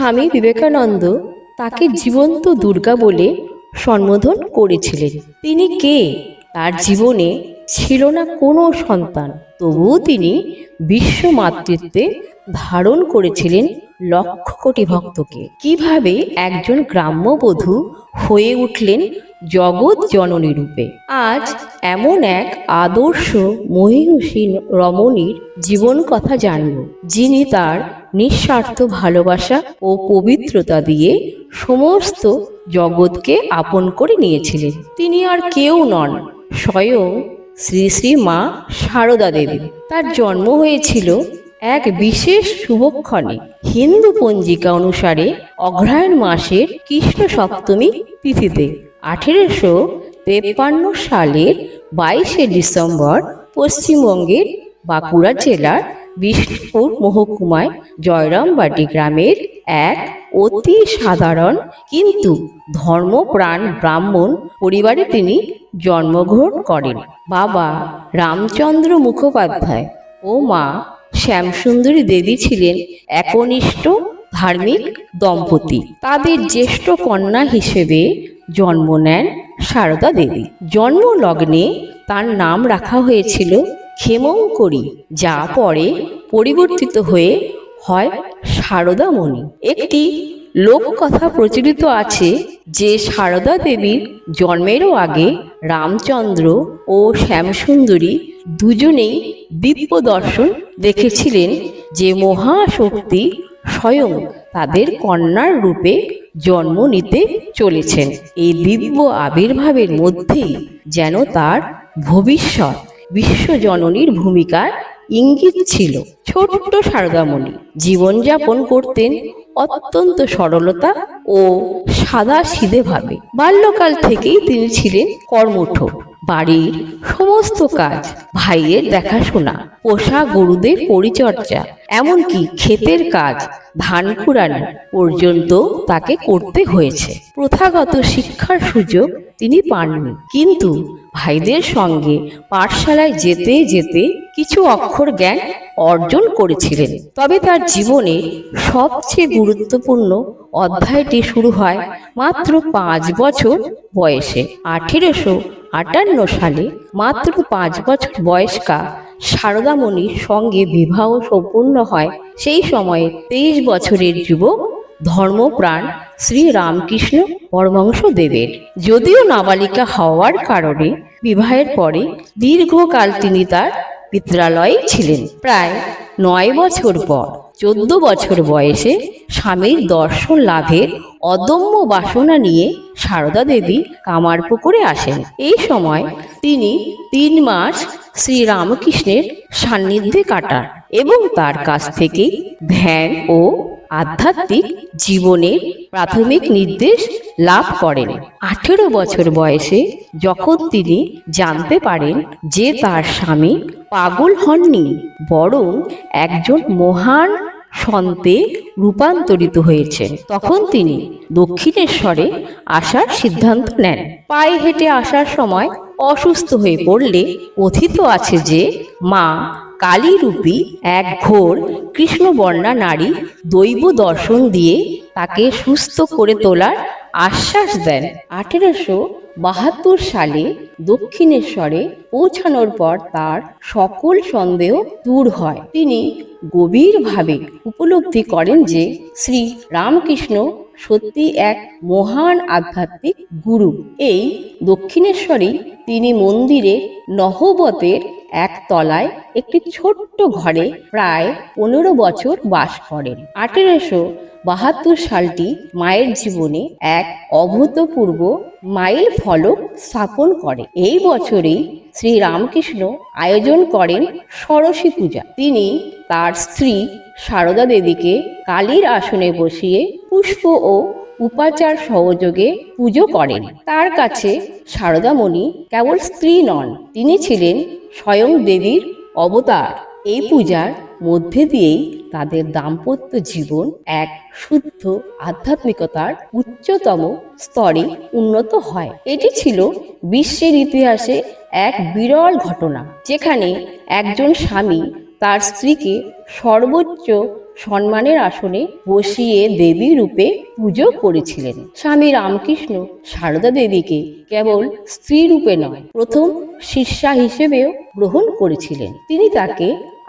স্বামী বিবেকানন্দ তাকে জীবন্ত দুর্গা বলে সম্বোধন করেছিলেন। তিনি কে? তার জীবনে ছিল না কোনো সন্তান, তবুও তিনি বিশ্ব মাতৃত্বে ধারণ করেছিলেন লক্ষ কোটি ভক্তকে। কীভাবে একজন গ্রাম্যবধূ হয়ে উঠলেন জগৎ জননী রূপে? আজ এমন এক আদর্শ মহিষী রমণীর জীবন কথা জানব, যিনি তার নিঃস্বার্থ ভালোবাসা ও পবিত্রতা দিয়ে সমস্ত জগৎকে আপন করে নিয়েছিলেন। তিনি আর কেউ নন, স্বয়ং শ্রী শ্রী মা সারদা দেবী। তার জন্ম হয়েছিল এক বিশেষ শুভক্ষণে। হিন্দু পঞ্জিকা অনুসারে অগ্রহায়ণ মাসের কৃষ্ণ সপ্তমী তিথিতে আঠেরোশো তেপ্পান্ন সালের বাইশে ডিসেম্বর পশ্চিমবঙ্গের বাঁকুড়া জেলার বিষ্ণুপুর মহকুমায় জয়রামবাটি গ্রামের এক অতি সাধারণ কিন্তু ধর্মপ্রাণ ব্রাহ্মণ পরিবারে তিনি জন্মগ্রহণ করেন। বাবা রামচন্দ্র মুখোপাধ্যায় ও মা শ্যামসুন্দরী দেবী ছিলেন একনিষ্ঠ ধার্মিক দম্পতি। তাদের জ্যেষ্ঠ কন্যা হিসেবে জন্ম নেন সারদা দেবী। জন্ম লগ্নে তার নাম রাখা হয়েছিল ক্ষেমঙ্করী, যা পরে পরিবর্তিত হয়ে হয় সারদামণি একটি লোককথা প্রচলিত আছে যে সারদা দেবীর জন্মেরও আগে রামচন্দ্র ও শ্যামসুন্দরী দুজনেই দিব্য দর্শন দেখেছিলেন যে মহাশক্তি স্বয়ং তাদের কন্যার রূপে জন্ম নিতে চলেছেন। এই দিব্য আবির্ভাবের মধ্যেই যেন তার ভবিষ্যৎ, বিশ্বজননীর ভূমিকার ইঙ্গিত ছিল ছোট্ট সারদামণি জীবনযাপন করতেন অত্যন্ত সরলতা ও সাদা সিধে ভাবে বাল্যকাল থেকেই তিনি ছিলেন কর্মঠ। বাড়ির সমস্ত কাজ ভাইয়ের দেখাশোনা, পোষা গরুদের পরিচর্যা, এমনকি ক্ষেতের কাজ, ধান কুড়ানো পর্যন্ত তাকে করতে হয়েছে। প্রথাগত শিক্ষার সুযোগ তিনি পাননি। কিন্তু ভাইদের সঙ্গে পাঠশালায় যেতে যেতে কিছু অক্ষর জ্ঞান অর্জন করেছিলেন। তবে তার জীবনে সবচেয়ে গুরুত্বপূর্ণ অধ্যায়টি শুরু হয় মাত্র পাঁচ বছর বয়সে। আঠেরোশো আটান্ন সালে মাত্র পাঁচ বছর বয়স্কা সারদামণির সঙ্গে বিবাহ সম্পূর্ণ হয়। সেই সময়ে তেইশ বছরের যুবক ধর্মপ্রাণ শ্রী রামকৃষ্ণ পরমংশ দেবের যদিও নাবালিকা হওয়ার কারণে বিবাহের পরে দীর্ঘকাল তিনি তার পিত্রালয়ে ছিলেন। প্রায় নয় বছর পর, চোদ্দ বছর বয়সে স্বামীর দর্শন লাভের অদম্য বাসনা নিয়ে সারদা দেবী কামারপুকুরে আসেন। এই সময় তিনি তিন মাস শ্রী রামকৃষ্ণের সান্নিধ্যে কাটান এবং তার কাছ থেকে ধ্যান ও আধ্যাত্মিক জীবনের প্রাথমিক নির্দেশ লাভ করেন। আঠেরো বছর বয়সে যখন তিনি জানতে পারেন যে তার স্বামী পাগল হননি, বরং একজন মহান সন্তে রূপান্তরিত হয়েছেন তখন তিনি দক্ষিণেশ্বরে আসার সিদ্ধান্ত নেন। পায়ে হেঁটে আসার সময় অসুস্থ হয়ে পড়লে কথিত আছে যে, মা কালীরূপী এক ঘোর কৃষ্ণবর্ণা নারী দৈব দর্শন দিয়ে তাকে সুস্থ করে তোলার আশ্বাস দেন। আঠেরোশো বাহাত্তর সালে দক্ষিণেশ্বরে পৌঁছানোর পর তার সকল সন্দেহ দূর হয়। তিনি গভীরভাবে উপলব্ধি করেন যে শ্রী রামকৃষ্ণ সত্যি এক মহান আধ্যাত্মিক গুরু। এই দক্ষিণেশ্বরেই তিনি মন্দিরে নহবতের এক তলায় একটি ছোট্ট ঘরে প্রায় পনেরো বছর বাস করেন। আঠেরোশো বাহাত্তর সালটি মায়ের জীবনে এক অভূতপূর্ব মাইল ফলক স্থাপন করে। এই বছরেই শ্রী রামকৃষ্ণ আয়োজন করেন সরস্বী পূজা। তিনি তার স্ত্রী সারদা দেবীকে কালীর আসনে বসিয়ে পুষ্প ও উপাচার সহযোগে পুজো করেন। তার কাছে সারদামণি কেবল স্ত্রী নন, তিনি ছিলেন স্বয়ং দেবীর অবতার। এই পূজার মধ্যে দিয়েই তাদের দাম্পত্য জীবন এক শুদ্ধ আধ্যাত্মিকতার উচ্চতম স্তরে উন্নত হয়। এটি ছিল বিশ্বের ইতিহাসে এক বিরল ঘটনা, যেখানে একজন স্বামী তার স্ত্রীকে সর্বোচ্চ সম্মানের আসনে বসিয়ে দেবী রূপে পুজো করেছিলেন। স্বামী রামকৃষ্ণ সারদা দেবীকে কেবল স্ত্রী রূপে নয়, প্রথম শিষ্যা হিসেবেও গ্রহণ করেছিলেন। তিনি তাকে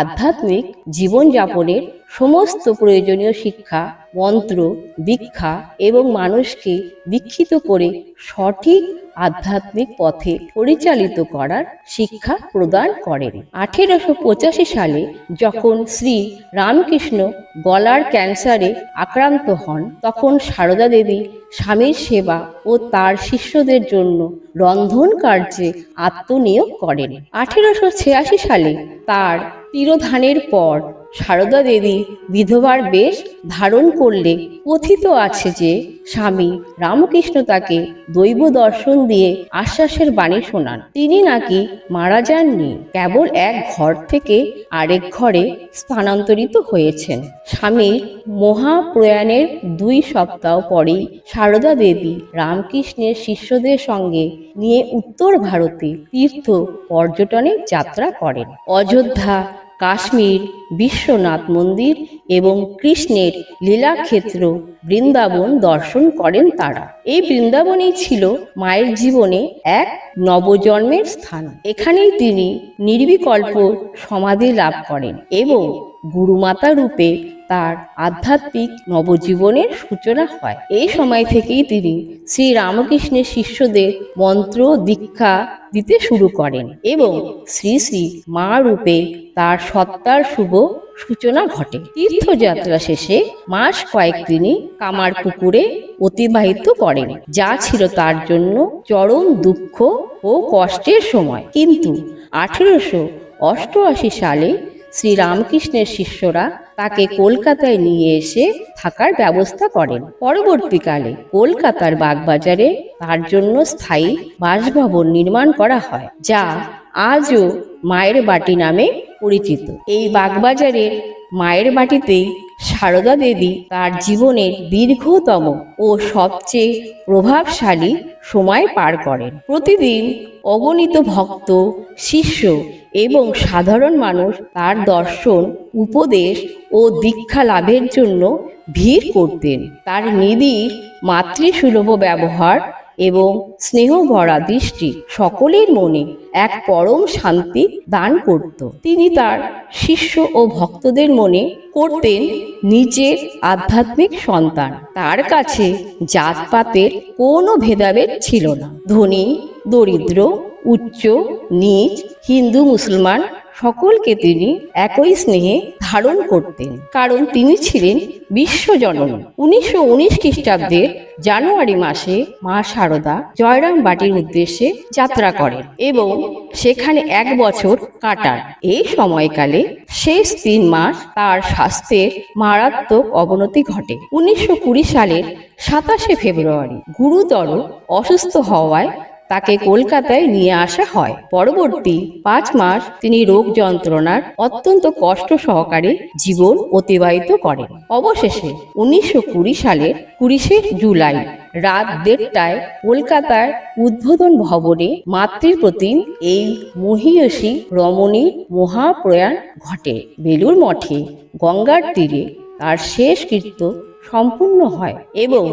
আধ্যাত্মিক জীবনযাপনের সমস্ত প্রয়োজনীয় শিক্ষা, মন্ত্র, দীক্ষা এবং মানুষকে দীক্ষিত করে সঠিক আধ্যাত্মিক পথে পরিচালিত করার শিক্ষা প্রদান করেন। আঠেরোশো পঁচাশি সালে যখন শ্রী রামকৃষ্ণ গলার ক্যান্সারে আক্রান্ত হন, তখন সারদা দেবী স্বামীর সেবা ও তার শিষ্যদের জন্য রন্ধন কার্যে আত্মনিয়োগ করেন। আঠেরোশো ছিয়াশি সালে তার তিরোধানের পর সারদা দেবী বিধবার বেশ ধারণ করলে কথিত আছে যে স্বামী রামকৃষ্ণ তাকে দৈব দর্শন দিয়ে আশ্বাসের বাণী শোনান। তিনি নাকি মারা যাননি, কেবল এক ঘর থেকে আরেক ঘরে স্থানান্তরিত হয়েছেন। স্বামীর মহাপ্রয়াণের দুই সপ্তাহ পরেই সারদা দেবী রামকৃষ্ণের শিষ্যদের সঙ্গে নিয়ে উত্তর ভারতে তীর্থ পর্যটনে যাত্রা করেন। অযোধ্যা কাশ্মীর, বিশ্বনাথ মন্দির এবং কৃষ্ণের লীলাক্ষেত্র বৃন্দাবন দর্শন করেন তারা। এই বৃন্দাবনই ছিল মায়ের জীবনে এক নবজন্মের স্থান। এখানেই তিনি নির্বিকল্প সমাধি লাভ করেন এবং গুরুমাতা রূপে তার আধ্যাত্মিক নবজীবনের সূচনা হয়। এই সময় থেকেই তিনি শ্রী রামকৃষ্ণের শিষ্যদের মন্ত্র, দীক্ষা দিতে শুরু করেন এবং শ্রী শ্রী মা রূপে তার সত্তার শুভ সূচনা ঘটে। তীর্থযাত্রা শেষে মাস কয়েক তিনি কামার পুকুরে অতিবাহিত করেন, যা ছিল তার জন্য চরম দুঃখ ও কষ্টের সময়। কিন্তু আঠেরোশো অষ্টআশি সালে শ্রী রামকৃষ্ণের শিষ্যরা তাকে কলকাতায় নিয়ে এসে থাকার ব্যবস্থা করেন। পরবর্তীকালে কলকাতার বাগবাজারে তার জন্য স্থায়ী বাসভবন নির্মাণ করা হয়, যা আজও মায়ের বাটি নামে পরিচিত। এই বাগবাজারের মায়ের বাটিতেই সারদা দেবী তার জীবনের দীর্ঘতম ও সবচেয়ে প্রভাবশালী সময় পার করেন। প্রতিদিন অগণিত ভক্ত, শিষ্য এবং সাধারণ মানুষ তার দর্শন, উপদেশ ও দীক্ষা লাভের জন্য ভিড় করতেন। তার নিবিড় মাতৃসুলভ ব্যবহার এবং স্নেহ ভরা দৃষ্টি সকলের মনে এক পরম শান্তি দান করত। তিনি তার শিষ্য ও ভক্তদের মনে করতেন নিজের আধ্যাত্মিক সন্তান। তার কাছে জাতপাতের কোনো ভেদাভেদ ছিল না। ধনী, দরিদ্র, উচ্চ, নিচ, হিন্দু, মুসলমান সকলকে তিনি একই স্নেহে ধারণ করতেন। কারণ তিনি ছিলেন বিশ্বজননী। উনিশশো উনিশ খ্রিস্টাব্দের জানুয়ারি মাসে মা শারদা জয়রাম বাটির উদ্দেশ্যে যাত্রা করেন এবং সেখানে এক বছর কাটান। এই সময়কালে শেষ তিন মাস তার স্বাস্থ্যের মারাত্মক অবনতি ঘটে। উনিশশো কুড়ি সালের সাতাশে ফেব্রুয়ারি গুরুতর অসুস্থ হওয়ায় তাকে কলকাতায় নিয়ে আসা হয়। পরবর্তী পাঁচ মাস তিনি রোগ যন্ত্রণার অত্যন্ত কষ্ট সহকারে জীবন অতিবাহিত করেন। অবশেষে উনিশশো কুড়ি সালের কুড়িশে জুলাই রাত দেড়টায় কলকাতার উদ্বোধন ভবনে মাতৃপ্রতিম এই মহিয়সী রমণীর মহাপ্রয়াণ ঘটে। বেলুর মঠে গঙ্গার তীরে তার শেষ কীর্ত সম্পূর্ণ হয় এবং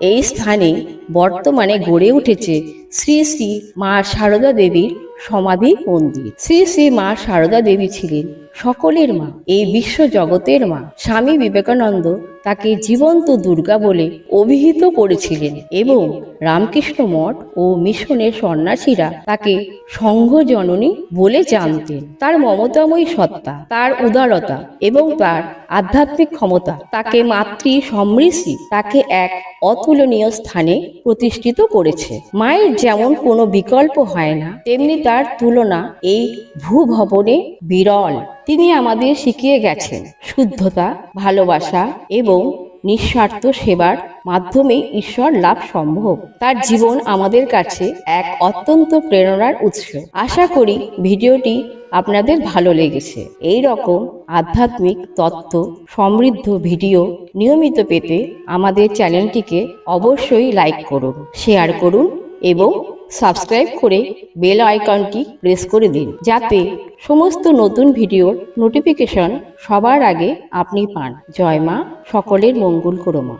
এই স্থানে বর্তমানে গড়ে উঠেছে শ্রী শ্রী মা শারদা দেবীর সমাধি মন্দির। শ্রী শ্রী মা শারদা দেবী ছিলেন সকলের মা, এই বিশ্ব জগতের মা। স্বামী বিবেকানন্দ তাকে জীবন্ত দুর্গা বলে অভিহিত করেছিলেন এবং রামকৃষ্ণ মঠ ও মিশনের সন্ন্যাসীরা তাকে সংঘ জননী বলে জানতেন। তার মমতাময়ী সত্তা, তার উদারতা এবং তার আধ্যাত্মিক ক্ষমতা তাকে মাতৃ সমৃদ্ধি তাকে এক অতুলনীয় স্থানে প্রতিষ্ঠিত করেছে। মায়ের যেমন কোনো বিকল্প হয় না, তেমনি তার তুলনা এই ভূভবনে বিরল। তিনি আমাদের শিখিয়ে গেছেন শুদ্ধতা, ভালোবাসা এবং নিঃস্বার্থ সেবার মাধ্যমে ঈশ্বর লাভ সম্ভব। তার জীবন আমাদের কাছে এক অত্যন্ত প্রেরণার উৎস। আশা করি ভিডিওটি আপনাদের ভালো লেগেছে। এই রকম আধ্যাত্মিক তত্ত্ব সমৃদ্ধ ভিডিও নিয়মিত পেতে আমাদের চ্যানেলটিকে অবশ্যই লাইক করুন, শেয়ার করুন এবং সাবস্ক্রাইব করে বেল আইকনটি প্রেস করে দিন যাতে সমস্ত নতুন ভিডিওর নোটিফিকেশন সবার আগে আপনি পান। জয় মা, সকলের মঙ্গল করো মা।